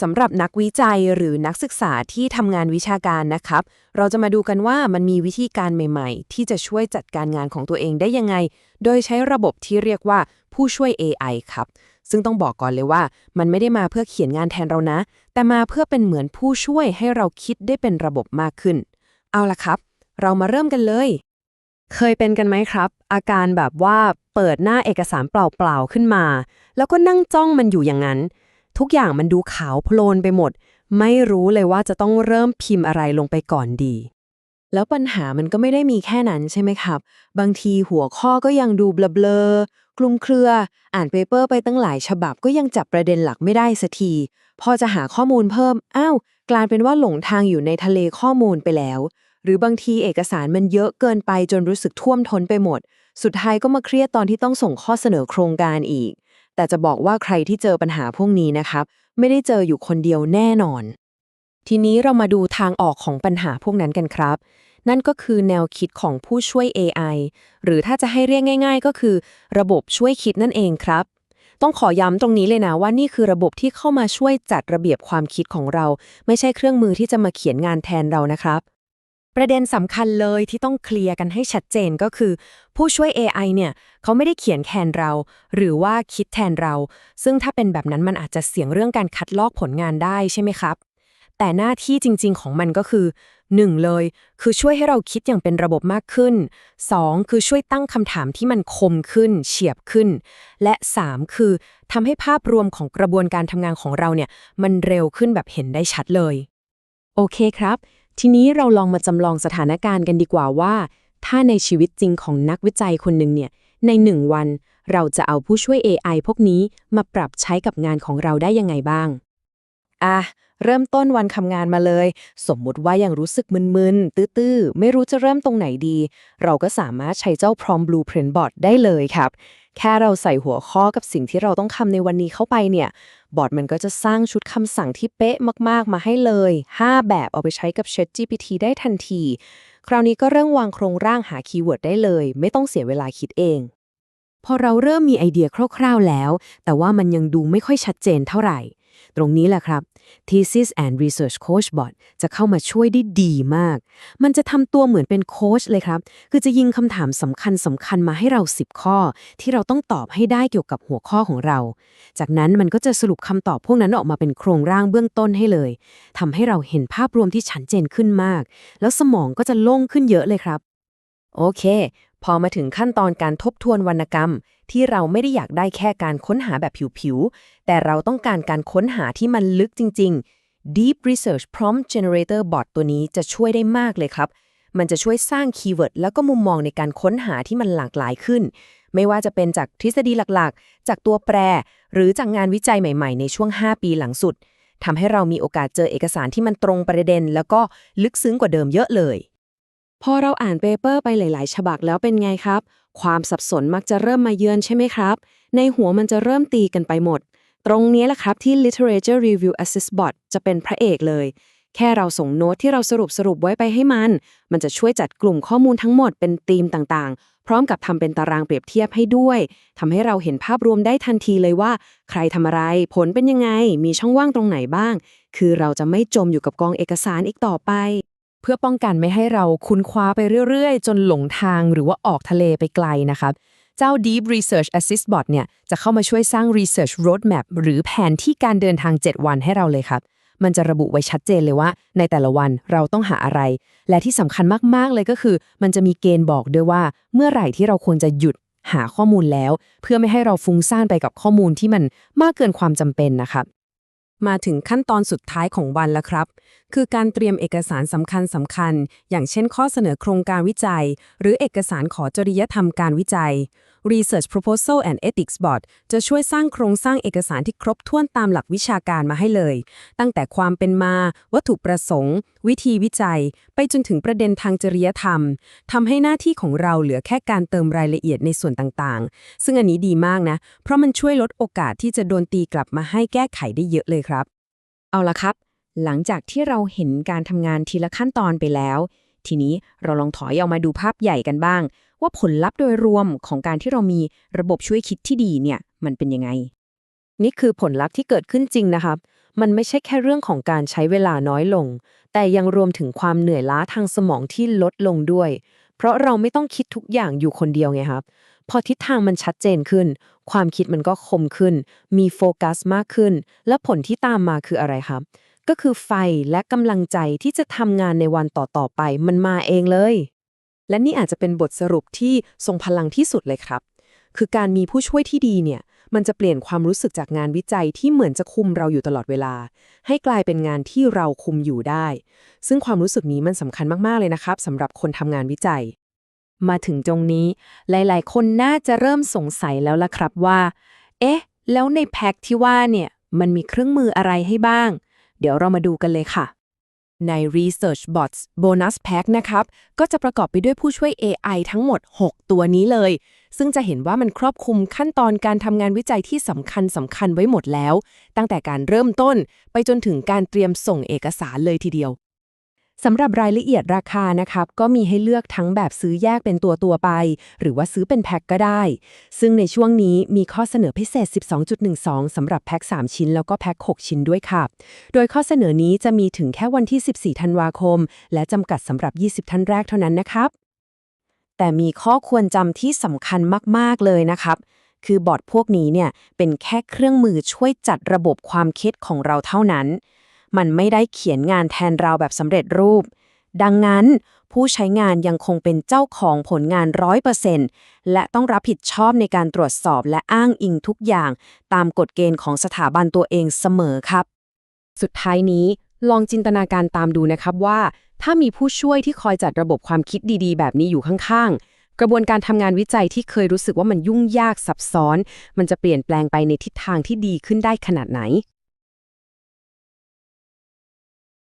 สำหรับนักวิจัยหรือนักศึกษาที่ทำงานวิชาการนะครับ เราจะมาดูกันว่ามันมีวิธีการใหม่ๆ ที่จะช่วยจัดการงานของตัวเองได้ยังไง โดยใช้ระบบที่เรียกว่าผู้ช่วย AI ครับ ซึ่งต้องบอกก่อนเลยว่า มันไม่ได้มาเพื่อเขียนงานแทนเรานะ แต่มาเพื่อเป็นเหมือนผู้ช่วยให้เราคิดได้เป็นระบบมากขึ้น เอาล่ะครับ เรามาเริ่มกันเลย เคยเป็นกันไหมครับ อาการแบบว่าเปิดหน้าเอกสารเปล่าๆขึ้นมา แล้วก็นั่งจ้องมันอยู่อย่างนั้น ทุกอย่างมันดูขาวโพลนไปหมด ไม่รู้เลยว่าจะต้องเริ่มพิมพ์อะไรลงไปก่อนดี แล้วปัญหามันก็ไม่ได้มีแค่นั้นใช่ไหมครับ บางทีหัวข้อก็ยังดูเบลอๆคลุมเครือ อ่านเปเปอร์ไปตั้งหลายฉบับก็ยังจับประเด็นหลักไม่ได้สักที พอจะหาข้อมูลเพิ่ม อ้าว กลายเป็นว่าหลงทางอยู่ในทะเลข้อมูลไปแล้ว หรือบางทีเอกสารมันเยอะเกินไปจนรู้สึกท่วมท้นไปหมด สุดท้ายก็มาเครียดตอนที่ต้องส่งข้อเสนอโครงการอีก แต่จะบอกว่าใครที่เจอปัญหาพวกนี้นะครับ ไม่ได้เจออยู่คนเดียวแน่นอน ทีนี้เรามาดูทางออกของปัญหาพวกนั้นกันครับ นั่นก็คือแนวคิดของผู้ช่วย AI หรือถ้าจะให้เรียกง่าย ๆ ก็คือ ระบบช่วยคิดนั่นเองครับต้องขอย้ำตรงนี้เลยนะว่านี่คือระบบที่เข้ามาช่วยจัดระเบียบความคิดของเรา ไม่ใช่เครื่องมือที่จะมาเขียนงานแทนเรานะครับ ประเด็นสำคัญเลยที่ต้องเคลียร์กันให้ชัดเจนก็คือ ผู้ช่วย AI เนี่ยเขาไม่ได้เขียนแทนเรา หรือว่าคิดแทนเรา ซึ่งถ้าเป็นแบบนั้นมันอาจจะเสี่ยงเรื่องการคัดลอกผลงานได้ใช่ไหมครับ แต่หน้าที่จริง ๆ ของมันก็คือ 1. เลย คือช่วยให้เราคิดอย่างเป็นระบบมากขึ้น 2. คือช่วยตั้งคำถามที่มันคมขึ้น เฉียบขึ้น และ 3. คือทำให้ภาพรวมของกระบวนการทำงานของเราเนี่ยมันเร็วขึ้นแบบเห็นได้ชัดเลย โอเคครับ ทีนี้เราลองมาจำลองสถานการณ์กันดีกว่าว่า ถ้าในชีวิตจริงของนักวิจัยคนหนึ่งเนี่ย ในหนึ่งวัน เราจะเอาผู้ช่วย AI พวกนี้มาปรับใช้กับงานของเราได้ยังไงบ้าง อะ เริ่มต้นวันทำงานมาเลย สมมุติว่ายังรู้สึกมึนๆ ตื้อๆ ไม่รู้จะเริ่มตรงไหนดี เราก็สามารถใช้เจ้า Prompt Blueprint Bot ได้เลยครับ แค่เราใส่หัวข้อกับสิ่งที่เราต้องทำในวันนี้เข้าไปเนี่ย บอร์ดมันก็จะสร้างชุดคำสั่งที่เป๊ะมากๆ มาให้เลย 5 แบบเอาไปใช้กับ ChatGPT ได้ทันที คราวนี้ก็เริ่มวางโครงร่างหาคีย์เวิร์ดได้เลย ไม่ต้องเสียเวลาคิดเอง พอเราเริ่มมีไอเดียคร่าวๆแล้ว แต่ว่ามันยังดูไม่ค่อยชัดเจนเท่าไหร่ ตรงนี้แหละครับ Thesis and Research Coach Bot จะเข้ามาช่วยได้ดีมาก มันจะทำตัวเหมือนเป็นโค้ชเลยครับ คือจะยิงคำถามสำคัญสำคัญมาให้เรา 10 ข้อ ที่เราต้องตอบให้ได้เกี่ยวกับหัวข้อของเรา จากนั้นมันก็จะสรุปคำตอบพวกนั้นออกมาเป็นโครงร่างเบื้องต้นให้เลยทำให้เราเห็นภาพรวมที่ชัดเจนขึ้นมาก แล้วสมองก็จะโล่งขึ้นเยอะเลยครับ โอเค พอมาถึงขั้นตอนการทบทวนวรรณกรรม ที่เราไม่ได้อยากได้แค่การค้นหาแบบผิวๆ แต่เราต้องการการค้นหาที่มันลึกจริง ๆ Deep Research Prompt Generator Bot ตัวนี้จะช่วยได้มากเลยครับ มันจะช่วยสร้างคีย์เวิร์ดแล้วก็มุมมองในการค้นหาที่มันหลากหลายขึ้น ไม่ว่าจะเป็นจากทฤษฎีหลักๆ จากตัวแปร หรือจากงานวิจัยใหม่ ๆ ในช่วง 5 ปีหลังสุดทำให้เรามีโอกาสเจอเอกสารที่มันตรงประเด็น แล้วก็ลึกซึ้งกว่าเดิมเยอะเลย พอเราอ่านเปเปอร์ไปหลาย ๆ ฉบับแล้วเป็นไงครับ ความสับสนมักจะเริ่มมาเยือนใช่ไหมครับ ในหัวมันจะเริ่มตีกันไปหมด ตรงนี้แหละครับที่ Literature Review Assist Bot จะเป็นพระเอกเลย แค่เราส่งโน้ตที่เราสรุปสรุปไว้ไปให้มัน มันจะช่วยจัดกลุ่มข้อมูลทั้งหมดเป็นธีมต่างๆ พร้อมกับทำเป็นตารางเปรียบเทียบให้ด้วยทำให้เราเห็นภาพรวมได้ทันทีเลยว่า ใครทำอะไร ผลเป็นยังไง มีช่องว่างตรงไหนบ้าง คือเราจะไม่จมอยู่กับกองเอกสารอีกต่อไป เพื่อป้องกันไม่ให้เราคุ้นคว้าไปเรื่อยๆ จนหลงทางหรือว่าออกทะเลไปไกลนะครับ เจ้า Deep Research Assist Bot เนี่ยจะเข้ามาช่วยสร้าง Research Roadmap หรือแผนที่การเดินทาง 7 วันให้เราเลยครับ มันจะระบุไว้ชัดเจนเลยว่า ในแต่ละวันเราต้องหาอะไร และที่สำคัญมากๆเลยก็คือ มันจะมีเกณฑ์บอกด้วยว่า เมื่อไหร่ที่เราควรจะหยุดหาข้อมูลแล้ว เพื่อไม่ให้เราฟุ้งซ่านไปกับข้อมูลที่มันมากเกินความจำเป็นนะครับมาถึงขั้นตอนสุดท้ายของวันแล้วครับ คือการเตรียมเอกสารสำคัญสำคัญ อย่างเช่นข้อเสนอโครงการวิจัย หรือเอกสารขอจริยธรรมการวิจัย Research Proposal and Ethics Board จะช่วยสร้างโครงสร้างเอกสารที่ครบถ้วนตามหลักวิชาการมาให้เลย ตั้งแต่ความเป็นมา วัตถุประสงค์ วิธีวิจัย ไปจนถึงประเด็นทางจริยธรรม ทำให้หน้าที่ของเราเหลือแค่การเติมรายละเอียดในส่วนต่างๆ ซึ่งอันนี้ดีมากนะ เพราะมันช่วยลดโอกาสที่จะโดนตีกลับมาให้แก้ไขได้เยอะเลยครับ เอาละครับ หลังจากที่เราเห็นการทำงานทีละขั้นตอนไปแล้ว ทีนี้เราลองถอยออกมาดูภาพใหญ่กันบ้าง ว่าผลลัพธ์โดยรวมของการที่เรามีระบบช่วยคิดที่ดีเนี่ย มันเป็นยังไง นี่คือผลลัพธ์ที่เกิดขึ้นจริงนะครับ มันไม่ใช่แค่เรื่องของการใช้เวลาน้อยลง แต่ยังรวมถึงความเหนื่อยล้าทางสมองที่ลดลงด้วย เพราะเราไม่ต้องคิดทุกอย่างอยู่คนเดียวไงครับพอทิศทางมันชัดเจนขึ้น ความคิดมันก็คมขึ้น มีโฟกัสมากขึ้น และผลที่ตามมาคืออะไรครับ ก็คือไฟและกำลังใจที่จะทำงานในวันต่อๆไปมันมาเองเลย และนี่อาจจะเป็นบทสรุปที่ทรงพลังที่สุดเลยครับ คือการมีผู้ช่วยที่ดีเนี่ย มันจะเปลี่ยนความรู้สึกจากงานวิจัยที่เหมือนจะคุมเราอยู่ตลอดเวลา ให้กลายเป็นงานที่เราคุมอยู่ได้ ซึ่งความรู้สึกนี้มันสำคัญมากๆเลยนะครับสำหรับคนทำงานวิจัย มาถึงตรงนี้ หลายๆ คนน่าจะเริ่มสงสัยแล้วล่ะครับว่า เอ๊ะ แล้วในแพ็คที่ว่าเนี่ย มันมีเครื่องมืออะไรให้บ้าง เดี๋ยวเรามาดูกันเลยค่ะ ใน Research Bots Bonus Pack นะครับ ก็จะประกอบไปด้วยผู้ช่วย AI ทั้งหมด 6 ตัวนี้เลย ซึ่งจะเห็นว่ามันครอบคลุมขั้นตอนการทำงานวิจัยที่สำคัญสำคัญไว้หมดแล้ว ตั้งแต่การเริ่มต้นไปจนถึงการเตรียมส่งเอกสารเลยทีเดียว สำหรับรายละเอียดราคานะครับ ก็มีให้เลือกทั้งแบบซื้อแยกเป็นตัวตัวไป หรือว่าซื้อเป็นแพ็คก็ได้ ซึ่งในช่วงนี้มีข้อเสนอพิเศษ 12.12 สำหรับแพ็ค 3 ชิ้น แล้วก็แพ็ค 6 ชิ้นด้วยค่ะ โดยข้อเสนอนี้จะมีถึงแค่วันที่ 14 ธันวาคม และจำกัดสำหรับ 20 ท่านแรกเท่านั้นนะครับ แต่มีข้อควรจำที่สำคัญมาก ๆ เลยนะครับ คือบอร์ดพวกนี้เนี่ยเป็นแค่เครื่องมือช่วยจัดระบบความคิดของเราเท่านั้น มันไม่ได้เขียนงานแทนเราแบบสำเร็จรูป ดังนั้น ผู้ใช้งานยังคงเป็นเจ้าของผลงาน 100%และต้องรับผิดชอบในการตรวจสอบและอ้างอิงทุกอย่าง ตามกฎเกณฑ์ของสถาบันตัวเองเสมอครับ สุดท้ายนี้ลองจินตนาการตามดูนะครับว่า ถ้ามีผู้ช่วยที่คอยจัดระบบความคิดดีๆ แบบนี้อยู่ข้างๆ กระบวนการทำงานวิจัยที่เคยรู้สึกว่ามันยุ่งยากซับซ้อน มันจะเปลี่ยนแปลงไปในทิศทางที่ดีขึ้นได้ขนาดไหน